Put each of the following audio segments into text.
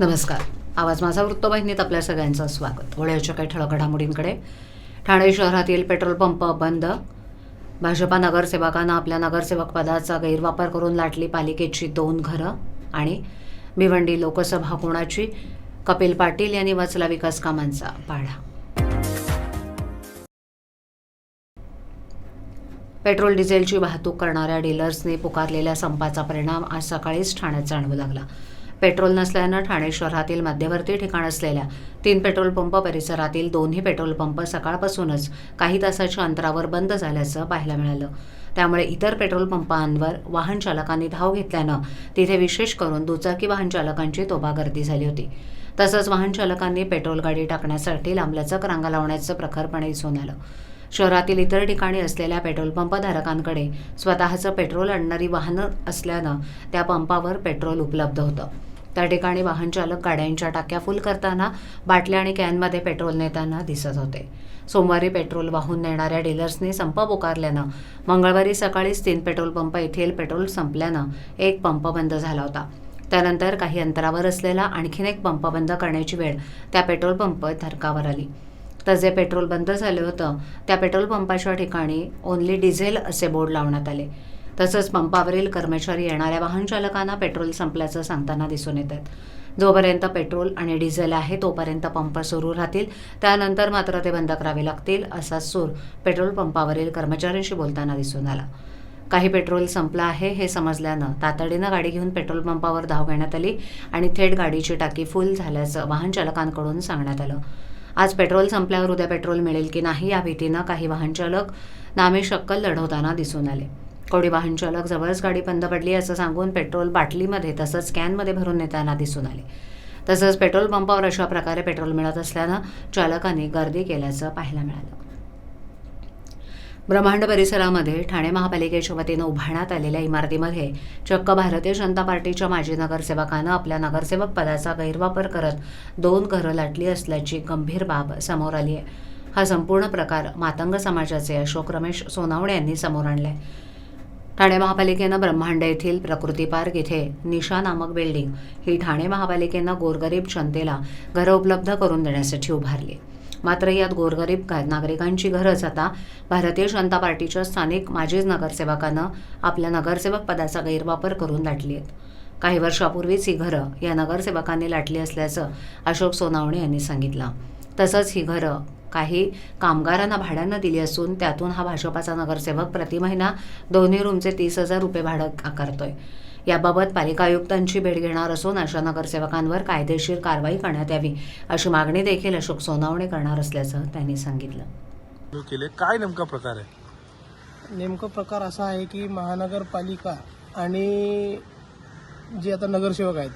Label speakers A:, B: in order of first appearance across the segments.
A: नमस्कार. आवाज माझा वृत्तवाहिनीत आपल्या सगळ्यांचं स्वागत. वळ्याच्या काही ठळक घडामोडींकडे. ठाणे शहरातील पेट्रोल पंप बंद. भाजपा नगरसेवकांना आपल्या नगरसेवक पदाचा गैरवापर करून लाटली पालिकेची दोन घरं आणि भिवंडी लोकसभा कोणाची? कपिल पाटील यांनी वाचला विकास कामांचा पाढा. पेट्रोल डिझेलची वाहतूक करणाऱ्या डीलर्सने पुकारलेल्या संपाचा परिणाम आज सकाळीच ठाण्यात जाणवू लागला. पेट्रोल नसल्यानं ठाणे शहरातील मध्यवर्ती ठिकाण असलेल्या तीन पेट्रोल पंप परिसरातील दोन्ही पेट्रोल पंप सकाळपासूनच काही तासाच्या अंतरावर बंद झाल्याचं पाहायला मिळालं. त्यामुळे इतर पेट्रोल पंपांवर वाहन चालकांनी धाव घेतल्यानं तिथे विशेष करून दुचाकी वाहन चालकांची तोबा गर्दी झाली होती. तसंच वाहन चालकांनी पेट्रोल गाडी टाकण्यासाठी लांबलचक रांगा लावण्याचं प्रखरपणे दिसून आलं. शहरातील इतर ठिकाणी असलेल्या पेट्रोल पंप धारकांकडे स्वतःचं पेट्रोल आणणारी वाहनं असल्यानं त्या पंपावर पेट्रोल उपलब्ध होतं. त्या ठिकाणी वाहन चालक गाड्यांच्या टाक्या फुल करताना बाटल्या आणि कॅनमध्ये पेट्रोल नेताना दिसत होते. सोमवारी पेट्रोल वाहून नेणाऱ्या डीलर्सनी संप पुकारल्यानं मंगळवारी सकाळीच तीन पेट्रोल पंप येथील पेट्रोल संपल्यानं एक पंप बंद झाला होता. त्यानंतर काही अंतरावर असलेला आणखीन एक पंप बंद करण्याची वेळ त्या पेट्रोल पंप धरकावर आली. तर जे पेट्रोल बंद झालं होतं त्या पेट्रोल पंपाच्या ठिकाणी ओन्ली डिझेल असे बोर्ड लावण्यात आले. तसंच पंपावरील कर्मचारी येणाऱ्या वाहन चालकांना पेट्रोल संपल्याचं सांगताना दिसून येत आहेत. जोपर्यंत पेट्रोल आणि डिझेल आहे तोपर्यंत पंप सुरू राहतील. त्यानंतर मात्र ते बंद करावे लागतील असा सूर पेट्रोल पंपावरील कर्मचाऱ्यांशी बोलताना दिसून आला. काही पेट्रोल संपलं आहे हे समजल्यानं तातडीनं गाडी घेऊन पेट्रोल पंपावर धाव घेण्यात आली आणि थेट गाडीची टाकी फुल झाल्याचं वाहन चालकांकडून सांगण्यात आलं. आज पेट्रोल संपल्यावर उद्या पेट्रोल मिळेल की नाही या भीतीनं काही वाहनचालक नामे शक्कल लढवताना दिसून आले. कोणी वाहन चालक जवळच गाडी बंद पडली असं सांगून पेट्रोल बाटलीमध्ये तसंच कॅनमध्ये भरून नेताना दिसून आले. तसंच पेट्रोल पंपावर अशा प्रकारे पेट्रोल मिळत असल्यानं चालकांनी गर्दी केल्याचं पाहायला मिळालं. ब्रह्मांड परिसरामध्ये ठाणे महापालिकेच्या वतीनं उभारण्यात आलेल्या इमारतीमध्ये चक्क भारतीय जनता पार्टीच्या माजी नगरसेवकानं आपल्या नगरसेवक पदाचा गैरवापर करत दोन घरं लाटली असल्याची गंभीर बाब समोर आली आहे हा संपूर्ण प्रकार मातंग समाजाचे अशोक रमेश सोनावणे यांनी समोर आणलाय. ठाणे महापालिकेनं ब्रह्मांड येथील प्रकृती पार्क इथे निशा नामक बिल्डिंग ही ठाणे महापालिकेनं गोरगरीब जनतेला घरं उपलब्ध करून देण्यासाठी उभारली. मात्र यात गोरगरीब नागरिकांची घरच आता भारतीय जनता पार्टीच्या स्थानिक माजी नगरसेवकानं आपल्या नगरसेवक पदाचा गैरवापर करून लाटली आहेत. काही वर्षापूर्वीच ही घरं या नगरसेवकांनी लाटली असल्याचं अशोक सोनावणे यांनी सांगितलं. तसंच ही घरं काही कामगारांना भाड्यानं दिली असून त्यातून हा भाजपाचा नगरसेवक प्रति महिना दोन्ही रूमचे तीस हजार रुपये भाडं आकारतोय. याबाबत पालिका आयुक्तांची भेट घेणार असून अशा नगरसेवकांवर कायदेशीर कारवाई करण्यात यावी अशी मागणी देखील अशोक सोनावणे करणार असल्याचं त्यांनी सांगितलं.
B: केले. काय नेमका प्रकार आहे?
C: नेमकं प्रकार असा आहे की महानगरपालिका आणि जे आता नगरसेवक आहेत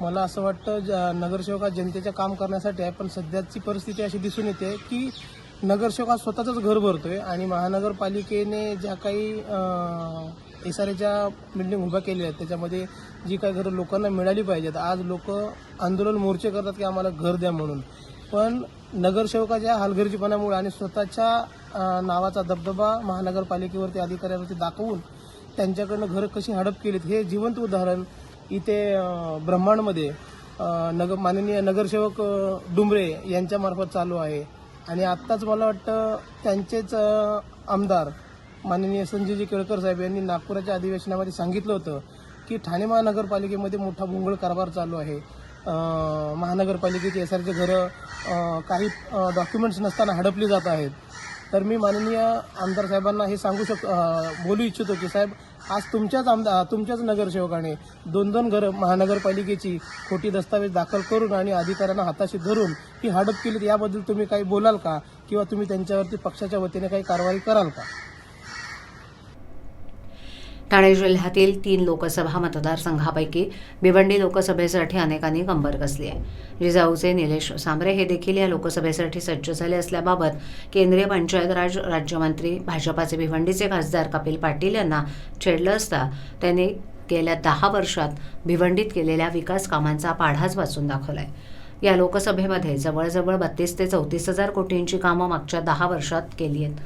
C: मला असं वाटतं ज- नगरसेवक हा जनतेचं काम करण्यासाठी आहे पण सध्याची परिस्थिती अशी दिसून येते की नगरसेवक हा स्वतःच घर भरतोय आणि महानगरपालिकेने ज्या काही एस आर एच्या बिल्डिंग उभ्या केल्या आहेत त्याच्यामध्ये जी काही घरं लोकांना मिळाली पाहिजेत. आज लोक आंदोलन मोर्चे करतात की आम्हाला घर द्या म्हणून. पण नगरसेवकाच्या हलगर्जीपणामुळे आणि स्वतःच्या नावाचा दबदबा महानगरपालिकेवरती अधिकाऱ्यांवरती दाखवून त्यांच्याकडनं घरं कशी हडप केलीत हे जिवंत उदाहरण इथे ब्रह्मांडमध्ये नगर माननीय नगरसेवक अं, डुंबरे यांच्यामार्फत चालू आहे. आणि आत्ताच मला वाटतं त्यांचेच आमदार माननीय संजयजी केळकर साहेब यांनी नागपुराच्या अधिवेशनामध्ये सांगितलं होतं की ठाणे महानगरपालिकेमध्ये मोठा भोंगळ कारभार चालू आहे. महानगरपालिकेची एस आरचे घरं काही डॉक्युमेंट्स नसताना हडपली जात आहेत. तर मी माननीय आमदार साहेबांना हे सांगू शक बोलू इच्छितो की साहेब आज तुमच्याच आमदार तुमच्याच नगरसेवकाने दोन दोन घरं महानगरपालिकेची खोटी दस्तावेज दाखल करून आणि अधिकाऱ्यांना हाताशी धरून ही हडप केली याबद्दल तुम्ही काही बोलाल का? किंवा तुम्ही त्यांच्यावरती पक्षाच्या वतीने काही कारवाई कराल का?
A: ठाणे जिल्ह्यातील तीन लोकसभा मतदारसंघापैकी भिवंडी लोकसभेसाठी अनेकांनी कंबर कसली आहे. जिजाऊचे निलेश सांबरे हे देखील या लोकसभेसाठी सज्ज झाले असल्याबाबत केंद्रीय पंचायत राज राज्यमंत्री भाजपाचे भिवंडीचे खासदार कपिल पाटील यांना छेडलं असता त्यांनी गेल्या दहा वर्षात भिवंडीत केलेल्या विकास कामांचा पाढाच वाचून दाखवलाय. या लोकसभेमध्ये जवळजवळ बत्तीस ते चौतीस हजार कोटींची कामं मागच्या दहा वर्षात केली आहेत.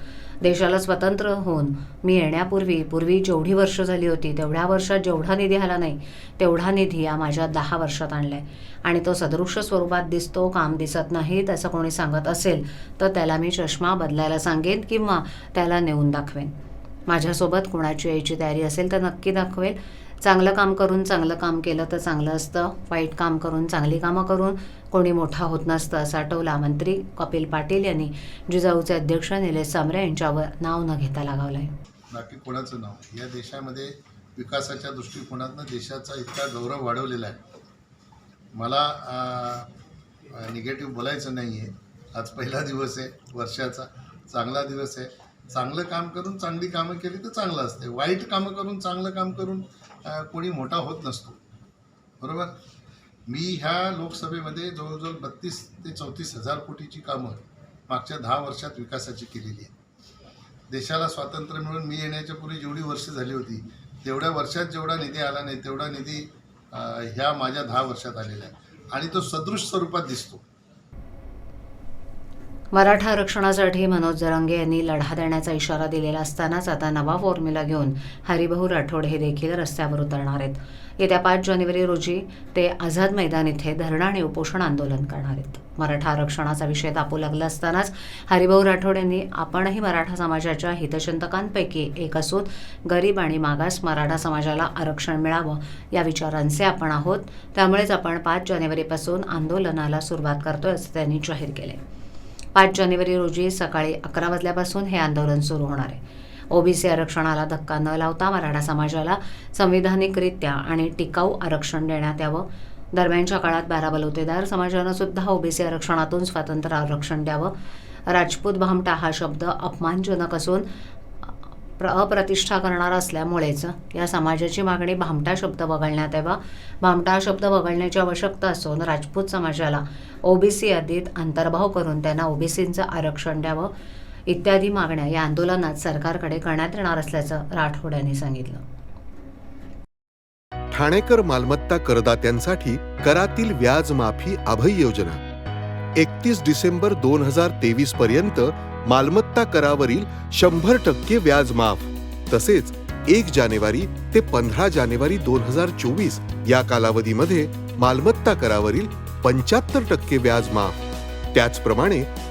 A: देशाला स्वतंत्र होऊन मी येण्यापूर्वी पूर्वी जेवढी वर्ष झाली होती तेवढ्या वर्षात जेवढा निधी आला नाही तेवढा निधी या माझ्या दहा वर्षात आणला आहे आणि तो सदृश्य स्वरूपात दिसतो काम दिसत नाही असं कोणी सांगत असेल तर त्याला मी चष्मा बदलायला सांगेन किंवा त्याला नेऊन दाखवेन. माझ्यासोबत कोणाची यायची तयारी असेल तर नक्की दाखवेल. चांगलं काम करून चांगलं काम केलं तर चांगलं असतं. वाईट काम करून चांगली कामं करून कोणी मोठा होत नसतं असा टोला मंत्री कपिल पाटील यांनी. जिजाऊचे अध्यक्ष निलेश सांबरे यांच्यावर नाव न घेता लगावलंय.
D: बाकी कोणाचं नाव? या देशामध्ये विकासाच्या दृष्टिकोनातनं देशाचा इतका गौरव वाढवलेला आहे. मला निगेटिव्ह बोलायचं नाही आहे आज पहिला दिवस आहे वर्षाचा. चांगला दिवस आहे. चांगलं काम करून चांगली कामं केली तर चांगलं असते वाईट कामं करून चांगलं काम करून कोणी मोठा होत नसतो. बरोबर? मी ह्या लोकसभेमध्ये जवळजवळ बत्तीस ते चौतीस हजार कोटीची कामं मागच्या दहा वर्षात विकासाची केलेली आहे देशाला स्वातंत्र्य मिळून मी येण्याच्या पूर्वी जेवढी वर्ष झाली होती तेवढ्या वर्षात जेवढा निधी आला नाही तेवढा निधी ह्या माझ्या दहा वर्षात आलेला आहे. आणि तो सदृश स्वरूपात दिसतो.
A: मराठा आरक्षणासाठी मनोज जरंगे यांनी लढा देण्याचा इशारा दिलेला असतानाच आता नवा फॉर्म्युला घेऊन हरिभाऊ राठोड हे देखील रस्त्यावर उतरणार आहेत. येत्या पाच जानेवारी रोजी ते आझाद मैदान इथे धरणं आणि उपोषण आंदोलन करणार आहेत. मराठा आरक्षणाचा विषय तापू लागला असतानाच हरिभाऊ राठोड यांनी आपणही मराठा समाजाच्या हितचिंतकांपैकी एक असून गरीब आणि मागास मराठा समाजाला आरक्षण मिळावं या विचारांचे आपण आहोत. त्यामुळेच आपण पाच जानेवारीपासून आंदोलनाला सुरुवात करतोय असं त्यांनी जाहीर केले पाच जानेवारी रोजी सकाळी अकरा वाजल्यापासून हे आंदोलन सुरू होणार आहे. ओबीसी आरक्षणाला धक्का न लावता मराठा समाजाला संविधानिकरित्या आणि टिकाऊ आरक्षण देण्यात यावं. दरम्यानच्या काळात बारा बलुतेदार समाजानं सुद्धा ओबीसी आरक्षणातून स्वातंत्र्य आरक्षण द्यावं. राजपूत भामटा हा शब्द अपमानजनक असून अप्रतिष्ठा करणारा असल्यामुळेच या समाजाची मागणी भामटा शब्द वगळण्यात यावा. भामटा हा शब्द वगळण्याची आवश्यकता असून राजपूत समाजाला ओबीसी यादीत अंतर्भाव करून त्यांना ओबीसींचं आरक्षण द्यावं. इत्यादी मागण्या या आंदोलनात सरकारकडे करण्यात येणार असल्याचं राठोड यांनी सांगितलं.
E: ठाणेकर मालमत्ता करदात्यांसाठी करातील व्याज माफी अभय योजना. एकतीस डिसेंबर दोन हजार तेवीस पर्यंत मालमत्ता करावरील शंभर टक्के व्याज माफ तसेच एक जानेवारी ते पंधरा जानेवारी दोन हजार चोवीस या कालावधीमध्ये मालमत्ता करावरील पंच्याहत्तर टक्के व्याज माफ त्याचप्रमाणे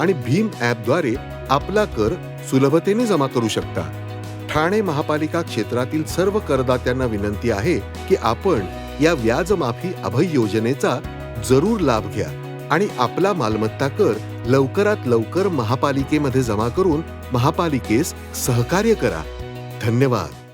E: आणि भीम ॲपद्वारे आपला कर सुलभतेने जमा करू शकता. ठाणे महापालिका क्षेत्रातील सर्व करदात्यांना विनंती आहे की आपण या व्याजमाफी अभय योजनेचा जरूर लाभ घ्या आणि आपला मालमत्ता कर लवकरात लवकर महापालिकेमध्ये जमा करून महापालिकेस सहकार्य करा. धन्यवाद.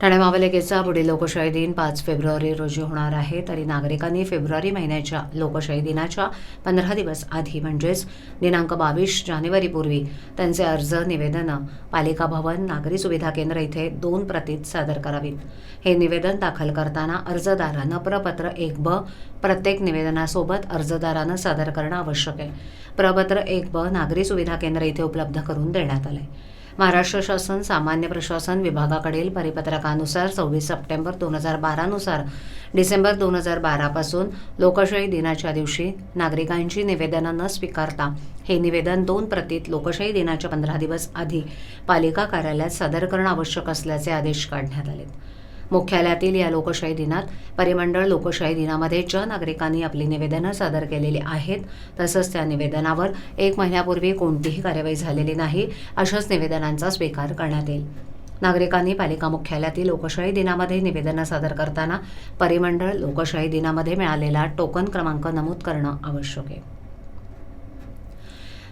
A: ठाणे महापालिकेचा पुढील लोकशाही दिन पाच फेब्रुवारी रोजी होणार आहे. तरी नागरिकांनी फेब्रुवारी महिन्याच्या लोकशाही दिनाच्या पंधरा दिवस आधी म्हणजेच दिनांक बावीस जानेवारीपूर्वी त्यांचे अर्ज निवेदनं पालिका भवन नागरी सुविधा केंद्र इथे दोन प्रतीत सादर करावीत. हे निवेदन दाखल करताना अर्जदारानं प्रपत्र एक ब प्रत्येक निवेदनासोबत अर्जदारानं सादर करणं आवश्यक आहे. प्रपत्र एक ब नागरी सुविधा केंद्र इथे उपलब्ध करून देण्यात आलं आहे महाराष्ट्र शासन सामान्य प्रशासन विभागाकडील परिपत्रकानुसार सव्वीस सप्टेंबर दोन हजार बारानुसार डिसेंबर दोन हजार बारापासून लोकशाही दिनाच्या दिवशी नागरिकांची निवेदनं न स्वीकारता हे निवेदन दोन प्रतीत लोकशाही दिनाच्या पंधरा दिवस आधी पालिका कार्यालयात सादर करणं आवश्यक असल्याचे आदेश काढण्यात आले मुख्यालयातील या लोकशाही दिनात परिमंडळ लोकशाही दिनामध्ये ज्या नागरिकांनी आपली निवेदनं सादर केलेली आहेत तसंच त्या निवेदनावर एक महिन्यापूर्वी कोणतीही कार्यवाही झालेली नाही अशाच निवेदनांचा स्वीकार करण्यात येईल. नागरिकांनी पालिका मुख्यालयातील लोकशाही दिनामध्ये निवेदनं सादर करताना परिमंडळ लोकशाही दिनामध्ये मिळालेला टोकन क्रमांक नमूद करणं आवश्यक आहे.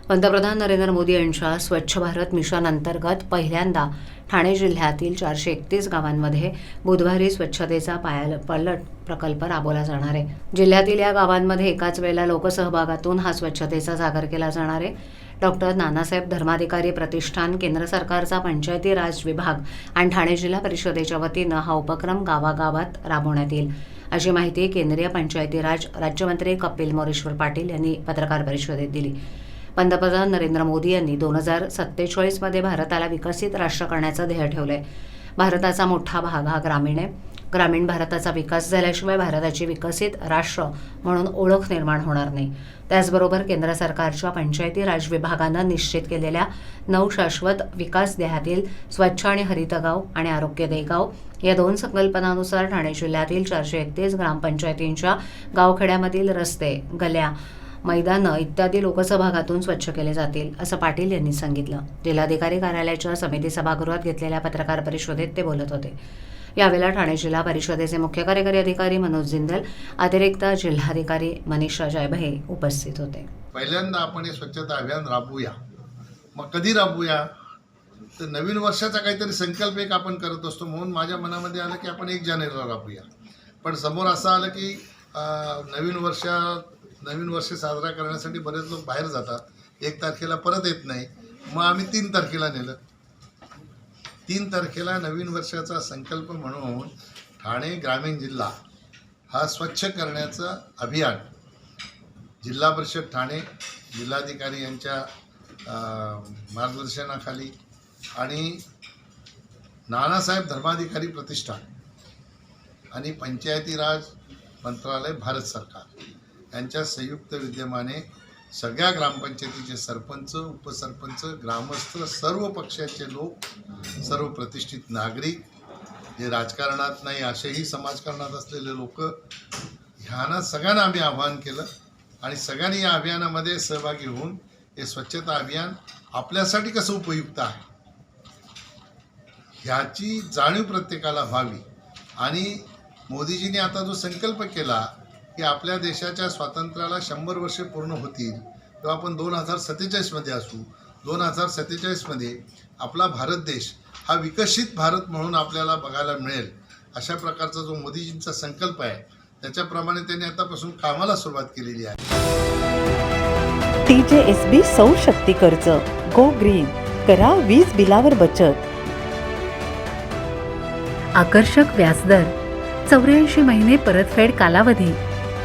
A: पंतप्रधान नरेंद्र मोदी यांच्या स्वच्छ भारत मिशन अंतर्गत पहिल्यांदा ठाणे जिल्ह्यातील चारशे एकतीस गावांमध्ये बुधवारी स्वच्छतेचा पायाल पलट प्रकल्प राबवला जाणार आहे. जिल्ह्यातील या गावांमध्ये एकाच वेळेला लोकसहभागातून हा स्वच्छतेचा जागर केला जाणार आहे. डॉक्टर नानासाहेब धर्माधिकारी प्रतिष्ठान केंद्र सरकारचा पंचायती राज विभाग आणि ठाणे जिल्हा परिषदेच्या वतीनं हा उपक्रम गावागावात राबवण्यात येईल. अशी माहिती केंद्रीय पंचायती राज राज्यमंत्री कपिल मोरेश्वर पाटील यांनी पत्रकार परिषदेत दिली. पंतप्रधान नरेंद्र मोदी यांनी दोन हजार सत्तेचाळीसमध्ये भारताला विकसित राष्ट्र करण्याचं ध्येय ठेवलं आहे भारताचा मोठा भाग हा ग्रामीण आहे. ग्रामीण भारताचा विकास झाल्याशिवाय भारताची विकसित राष्ट्र म्हणून ओळख निर्माण होणार नाही. त्याचबरोबर केंद्र सरकारच्या पंचायती राज विभागानं निश्चित केलेल्या नऊ शाश्वत विकास ध्येयातील स्वच्छ आणि हरित गाव आणि आरोग्यदायी गाव या दोन संकल्पनानुसार ठाणे जिल्ह्यातील चारशे एकतीस ग्रामपंचायतींच्या गावखेड्यामधील रस्ते गल्या मैदानं इत्यादी लोकसभागातून स्वच्छ केले जातील असं पाटील यांनी सांगितलं. जिल्हाधिकारी कार्यालयाच्या समिती सभागृहात घेतलेल्या पत्रकार परिषदेत ते बोलत होते. यावेळेला ठाणे जिल्हा परिषदेचे मुख्य कार्यकारी अधिकारी मनोज जिंदल अतिरिक्त जिल्हाधिकारी मनीषा जयभये उपस्थित होते.
D: पहिल्यांदा आपण हे स्वच्छता अभियान राबवूया. मग कधी राबवूया? तर नवीन वर्षाचा काहीतरी संकल्प एक आपण करत असतो म्हणून माझ्या मनामध्ये आलं की आपण एक जानेवारीला राबूया पण समोर असं आलं की नवीन वर्षात नवीन वर्ष साजरा करण्यासाठी बरेच लोक बाहेर जातात. एक तारखेला परत येत नाही. मग आम्ही तीन तारखेला नेलं. तीन तारखेला नवीन वर्षाचा संकल्प म्हणून ठाणे ग्रामीण जिल्हा हा स्वच्छ करण्याचं अभियान जिल्हा परिषद ठाणे जिल्हाधिकारी यांच्या मार्गदर्शनाखाली आणि नानासाहेब धर्माधिकारी प्रतिष्ठान आणि पंचायती राज मंत्रालय भारत सरकार. यांच्या संयुक्त विद्यमाने सगळ्या ग्रामपंचायतीचे सरपंच उपसरपंच ग्रामस्थ सर्व पक्षाचे लोक सर्व प्रतिष्ठित नागरिक जे राजकारणात नाही असेही समाजकारणात असलेले लोक ह्यांना सगळ्यांना आम्ही आवाहन केलं आणि सगळ्यांनी या अभियानामध्ये सहभागी होऊन हे स्वच्छता अभियान आपल्यासाठी कसं उपयुक्त आहे ह्याची जाणीव प्रत्येकाला व्हावी. आणि मोदीजींनी आता जो संकल्प केला की आपल्या देशाच्या स्वातंत्र्याला शंभर वर्षे पूर्ण होतील तेव्हा आपण दोन हजार सत्तेचाळीसमध्ये असू दोन हजार सत्तेचाळीसमध्ये आपला भारत देश हा विकसित भारत म्हणून आपल्याला बघायला मिळेल अशा प्रकारचा जो मोदीजींचा संकल्प आहे त्याच्याप्रमाणे त्यांनी आतापासून कामाला सुरुवात केलेली आहे.
F: टीजेएसबी सौर शक्ती कर्ज गो ग्रीन करा वीज बिलावर बचत.
G: आकर्षक व्याजदर चौऱ्याऐंशी महिने परतफेड कालावधी.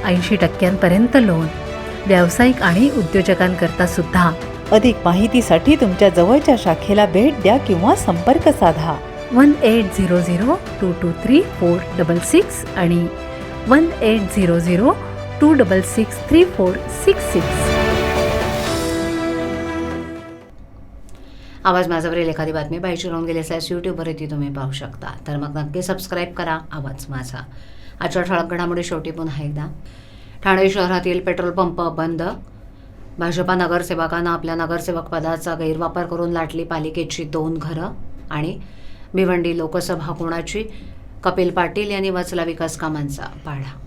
G: ऐंशी टक्क्यांपर्यंत लोन. व्यावसायिक आणि उद्योजकांकरता सुद्धा.
F: अधिक माहितीसाठी तुमच्या जवळच्या शाखेला भेट द्या किंवा संपर्क साधा.
G: One eight zero zero two two three four double six आणि one eight zero zero two double six three four six six
A: आवाज माझावरील एखादी बातमी पाहिजे राहून गेली असल्यास यूट्यूबवर ती तुम्ही पाहू शकता. तर मग नक्की सबस्क्राईब करा. आवाज माझा. आजच्या ठळक घडामोडी शेवटी पुन्हा एकदा. ठाणे शहरातील पेट्रोल पंप बंद. भाजपा नगरसेवकांना आपल्या नगरसेवक पदाचा गैरवापर करून लाटली पालिकेची दोन घरं आणि भिवंडी लोकसभा कोणाची? कपिल पाटील यांनी वाचला विकास कामांचा पाढा.